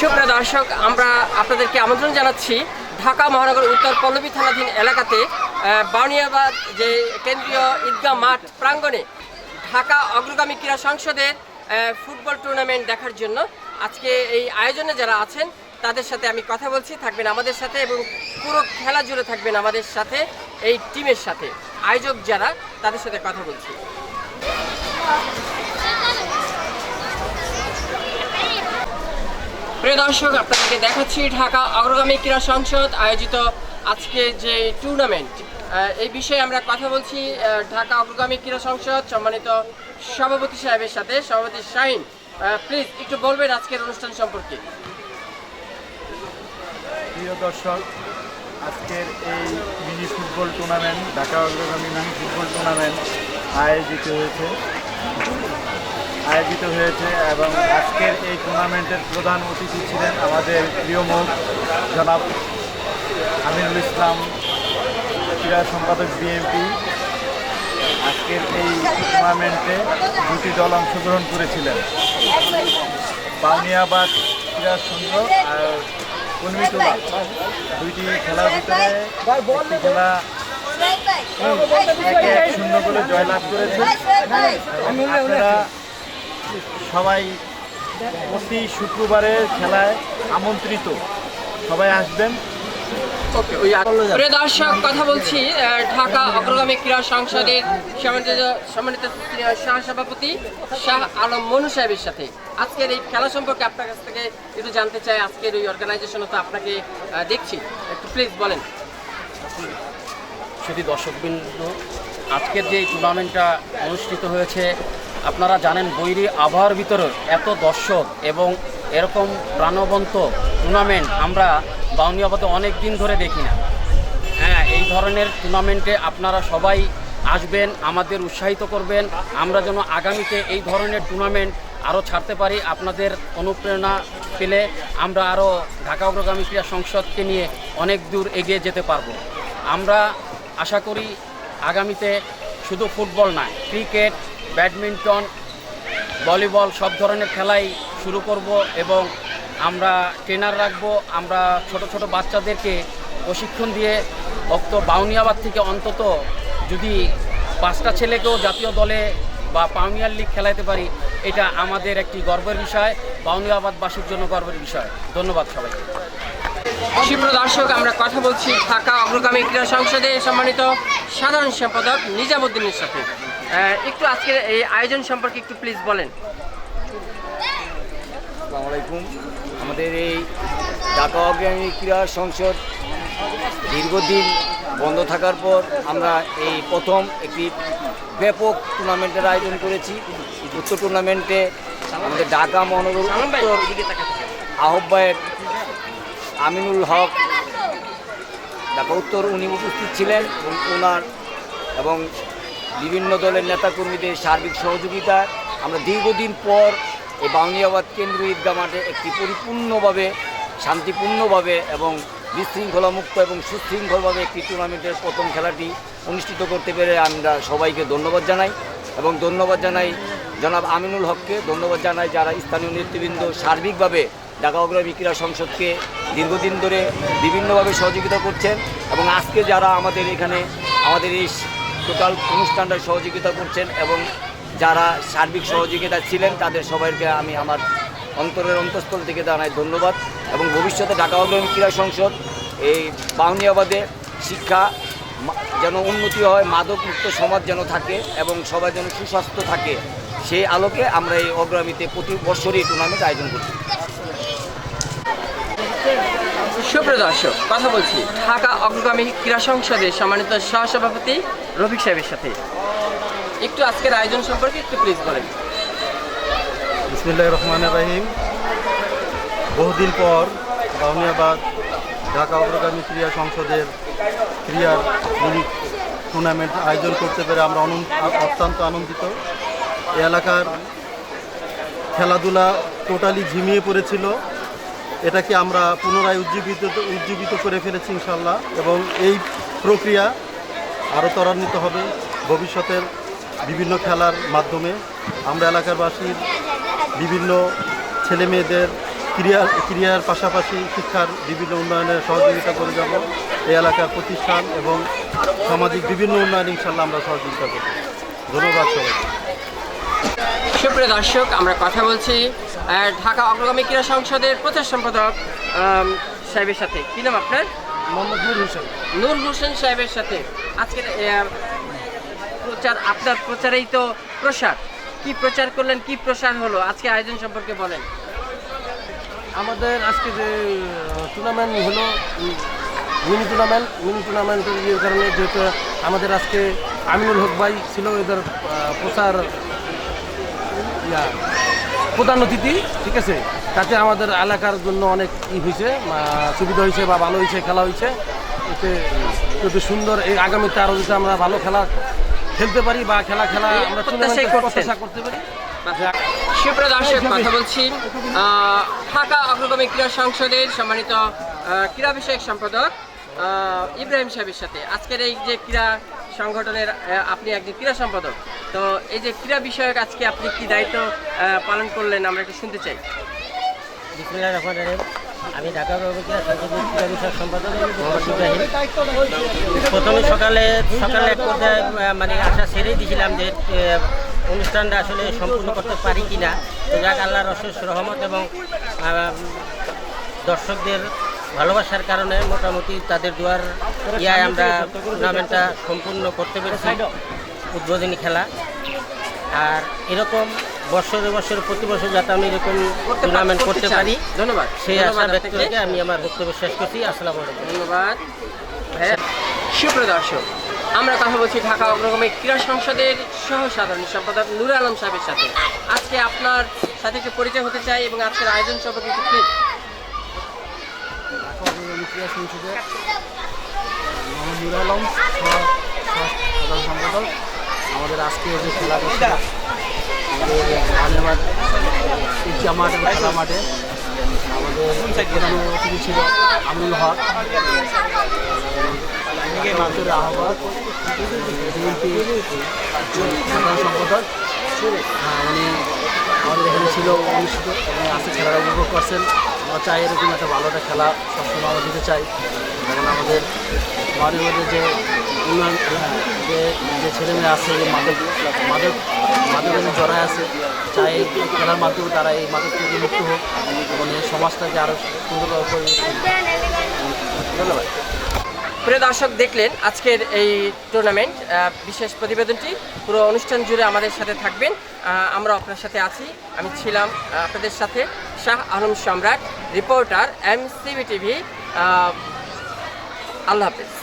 সুপ্রিয় দর্শক আমরা আপনাদেরকে আমন্ত্রণ জানাচ্ছি ঢাকা মহানগর উত্তর পল্লবী থানাধীন এলাকাতে আহ, বানিয়াবাদ যে কেন্দ্রীয় ঈদগাহ মাঠ প্রাঙ্গণে ঢাকা অগ্রগামী ক্রীড়া সংসদের ফুটবল টুর্নামেন্ট দেখার জন্য আজকে এই আয়োজনে যারা আছেন তাদের সাথে আমি কথা বলছি থাকবেন আমাদের সাথে এবং পুরো খেলা জুড়ে থাকবেন আমাদের সাথে এই টিমের সাথে। আয়োজক যারা তাদের সাথে কথা বলছি। প্রিয় দর্শক, আপনাদেরকে দেখাচ্ছি ঢাকা অগ্রগামী ক্রীড়া সংসদ আয়োজিত আজকে যে টুর্নামেন্ট এই বিষয়ে আমরা কথা বলছি ঢাকা অগ্রগামী ক্রীড়া সংসদ সম্মানিত সভাপতি সাহেবের সাথে। সভাপতি শাহিন প্লিজ একটু বলবেন আজকের অনুষ্ঠান সম্পর্কে। প্রিয় দর্শক, আজকের এই মিনি ফুটবল টুর্নামেন্ট ঢাকা অগ্রগামী মিনি ফুটবল টুর্নামেন্ট আয়োজিত হয়েছে। আয়োজিত হয়েছে এবং আজকের এই টুর্নামেন্টের প্রধান অতিথি ছিলেন আমাদের প্রিয় মুখ, জনাব আমিনুল ইসলাম, ক্রীড়া সম্পাদক বিএনপি। আজকের এই টুর্নামেন্টে দুটি দল অংশগ্রহণ করেছিলেন। বাউনিয়াবাদ ক্রীড়া সংঘ আর কর্মীটোলা দুইটি খেলার ভিতরে খেলা একে শূন্য করে জয়লাভ করেছে। আপনারা সবাই প্রতি শুক্রবারের খেলায় আমন্ত্রিত। সবাই আসবেন। দর্শক কথা বলছি ঢাকা অগ্রগামী ক্রীড়া সংসদের সম্মানিত সম্মানিত সহসভাপতি শাহ আলম মনু সাহেবের সাথে। আজকের এই খেলা সম্পর্কে আপনার কাছ থেকে একটু জানতে চাই। আজকের এই অর্গানাইজেশনও তো আপনাকে দেখছি। একটু প্লিজ বলেন। শুধু দর্শকবৃন্দ আজকের যে টুর্নামেন্টটা অনুষ্ঠিত হয়েছে আপনারা জানেন বৈরী আবহাওয়ার ভিতরে এত দর্শক এবং এরকম প্রাণবন্ত টুর্নামেন্ট আমরা বাউনি বাউনিয়াবাদে অনেক দিন ধরে দেখি না। হ্যাঁ এই ধরনের টুর্নামেন্টে আপনারা সবাই আসবেন, আমাদের উৎসাহিত করবেন। আমরা যেন আগামীতে এই ধরনের টুর্নামেন্ট আরও ছাড়তে পারি আপনাদের অনুপ্রেরণা পেলে আমরা আরও ঢাকা অগ্রগামী ক্রীড়া সংসদকে নিয়ে অনেক দূর এগিয়ে যেতে পারব। আমরা আশা করি আগামীতে শুধু ফুটবল নয়, ক্রিকেট ব্যাডমিন্টন, ভলিবল সব ধরনের খেলাই শুরু করব এবং আমরা ট্রেনার রাখব। আমরা ছোট ছোট বাচ্চাদেরকে প্রশিক্ষণ দিয়ে অক্ত বাউনিয়াবাদ থেকে অন্তত যদি পাঁচটা ছেলেকেও জাতীয় দলে বা পাউনিয়ার লিগ খেলাতে পারি, এটা আমাদের একটি গর্বের বিষয়। বাউনিয়াবাদবাসীর জন্য গর্বের বিষয়। ধন্যবাদ সবাইকে। সুপ্রিয় দর্শক, আমরা কথা বলছি ঢাকা অগ্রগামী ক্রীড়া সংসদে। সম্মানিত সাধারণ সম্পাদক নিজামুদ্দিনের সাথে। একটু আজকের এই আয়োজন সম্পর্কে একটু প্লিজ বলেন। আলাইকুম। আমাদের এই ঢাকা অগ্রণী ক্রীড়া সংসদ দীর্ঘদিন বন্ধ থাকার পর আমরা এই প্রথম একটি ব্যাপক টুর্নামেন্টের আয়োজন করেছি। উক্ত টুর্নামেন্টে আমাদের ঢাকা মহানগর উত্তর। আহ্বায়ক আমিনুল হক ঢাকা উত্তর উনি উপস্থিত ছিলেন এবং ওনার এবং বিভিন্ন দলের নেতাকর্মীদের সার্বিক সহযোগিতা। আমরা দীর্ঘদিন পর এই বাউনিয়াবাদ কেন্দ্রীয় ঈদগাহ মাঠে একটি পরিপূর্ণভাবে, শান্তিপূর্ণভাবে এবং বিশৃঙ্খলামুক্ত এবং সুশৃঙ্খলভাবে একটি টুর্নামেন্টের প্রথম খেলাটি অনুষ্ঠিত করতে পেরে আমরা সবাইকে ধন্যবাদ জানাই এবং ধন্যবাদ জানাই জনাব আমিনুল হককে। ধন্যবাদ জানাই যারা স্থানীয় নেতৃবৃন্দ সার্বিকভাবে ঢাকা অগ্রমী ক্রীড়া সংসদকে দীর্ঘদিন ধরে বিভিন্নভাবে সহযোগিতা করছেন এবং আজকে যারা আমাদের এখানে, আমাদের এই টোটাল অনুষ্ঠানটা সহযোগিতা করছেন এবং যারা সার্বিক সহযোগিতা ছিলেন, তাদের সবাইকে আমি আমার অন্তরের অন্তঃস্থল থেকে জানাই ধন্যবাদ এবং ভবিষ্যতে ঢাকা অগ্রমী ক্রীড়া সংসদ এই বাউনিয়াবাদে শিক্ষা যেন উন্নতি হয় মাদক মুক্ত সমাজ যেন থাকে এবং সবাই যেন সুস্বাস্থ্য থাকে, সেই আলোকে আমরা এই অগ্রামীতে প্রতি বছরই টুর্নামেন্ট আয়োজন করছি। সুপ্রিয় দর্শক, কথা বলছি ঢাকা অগ্রগামী ক্রীড়া সংসদের সম্মানিত সহসভাপতি রফিক সাহেবের সাথে। একটু আজকের আয়োজন সম্পর্কে একটু প্লিজ বলেন। বিসমুল্লাহ রহমান রাহিম। বহুদিন পর বাউনিয়াবাদ ঢাকা অগ্রগামী ক্রীড়া সংসদের ক্রীড়ার মিনি টুর্নামেন্ট আয়োজন করতে পেরে আমরা অত্যন্ত আনন্দিত। এলাকার খেলাধুলা টোটালি ঝিমিয়ে পড়েছিল। এটাকে আমরা পুনরায় উজ্জীবিত উজ্জীবিত করে ফেলেছি ইনশাল্লাহ এবং এই প্রক্রিয়া আরও ত্বরান্বিত হবে ভবিষ্যতের বিভিন্ন খেলার মাধ্যমে। আমরা এলাকারবাসীর বিভিন্ন ছেলে মেয়েদের ক্রিয়ার ক্রিয়ার পাশাপাশি শিক্ষার বিভিন্ন উন্নয়নে সহযোগিতা করে যাব। এই এলাকার প্রতিষ্ঠান এবং সামাজিক বিভিন্ন উন্নয়ন ইনশাল্লাহ আমরা সহযোগিতা করব। ধন্যবাদ সবাইকে। সুপ্রিয় দর্শক আমরা কথা বলছি ঢাকা অগ্রগামী ক্রীড়া সংসদের প্রচার সম্পাদক সাহেবের সাথে। কি নাম আপনার? মোহাম্মদ নুর হোসেন। নূর হোসেন সাহেবের সাথে। আজকের প্রচার আপনার প্রচারেই তো প্রসার। কি প্রচার করলেন কি প্রসার হলো? আজকে আয়োজন সম্পর্কে বলেন। আমাদের আজকে যে টুর্নামেন্ট হলো মিনি টুর্নামেন্ট মিনি টুর্নামেন্টের কারণে যেহেতু আমাদের আজকে আমিনুল হক ভাই ছিল এদের প্রচার প্রধান অতিথি ঠিক আছে? তাতে আমাদের এলাকার জন্য অনেক ই হয়েছে সুবিধা হয়েছে বা ভালো হয়েছে খেলা হয়েছে এতে যদি সুন্দর এই আগামীতে আরও যদি আমরা ভালো খেলা খেলতে পারি বা খেলা খেলা আমরা। প্রত্যাশা করতে পারি সুপ্রিয় দর্শক কথা বলছি ঢাকা অগ্রগামী ক্রীড়া সংসদের সম্মানিত ক্রীড়া বিষয়ক সম্পাদক ইব্রাহিম সাহেবের সাথে। আজকের এই যে ক্রীড়া সংগঠনের আপনি একজন ক্রীড়া সম্পাদক। তো এই যে ক্রীড়া বিষয়ক আজকে আপনি কি দায়িত্ব পালন করলেন আমরা একটু শুনতে চাই। আমি ঢাকা বিষয়ক সম্পাদক প্রথমে সকালে সকালে এক পর্যায়ে মানে আশা ছেড়েই দিয়েছিলাম যে অনুষ্ঠানটা আসলে সম্পূর্ণ করতে পারি কি না যাক, আল্লাহর অশেষ রহমত এবং দর্শকদের ভালোবাসার কারণে মোটামুটি তাদের দুয়ার ইয়ায় আমরা টুর্নামেন্টটা সম্পূর্ণ করতে পেরেছি উদ্বোধনী খেলা। আর এরকম বছরে বছরে প্রতি বছর যাতে আমি এরকম টুর্নামেন্ট করতে পারি ধন্যবাদ। সেই আশা ব্যক্ত। রেখে আমি আমার বক্তব্য শেষ করছি। আসসালামু আলাইকুম। ধন্যবাদ। ভাইয়া সুপ্রিয় দর্শক আমরা কথা বলছি ঢাকা অগ্রগামী ক্রীড়া সংসদের সহ সাধারণ সম্পাদক নুর আলম সাহেবের সাথে। আজকে আপনার সাথে একটু পরিচয় হতে চাই এবং আজকের আয়োজন সম্পর্কে একটু please মোহাম্মদ নুর আমাদের আজকে যে খেলা আমাদের ধন্যবাদ ইচ্ছা মাঠ, খেলা মাঠে, আমাদের প্রধান অতিথি ছিল আমিনুল হক। আহ্বায়ক সাধারণ উনি আমাদের এখানে ছিল, অনুষ্ঠিত এবং আজকে খেলাটা উপভোগ করছেন। আমরা চাই এরকম একটা ভালো একটা খেলা সবসময় আমরা দিতে চাই। এবং আমাদের বাড়ির মধ্যে যে উন্নয়ন যে যে ছেলেমেয়ে আছে, যে মাদক মাদক মাদকের জড়ায় আছে, চাই খেলার মাধ্যমে তারা এই মাদক থেকে মুক্ত হোক এবং এই সমাজটাকে আরও সুন্দরভাবে পরিবেশ। ধন্যবাদ। প্রিয় দর্শক, দেখলেন আজকের এই টুর্নামেন্ট বিশেষ প্রতিবেদনটি। পুরো অনুষ্ঠান জুড়ে আমাদের সাথে থাকবেন। আমরা আপনার সাথে আছি, আমি ছিলাম আপনাদের সাথে। Shah Alam Samrat reporter M CB TV আল্লাহ হাফেজ।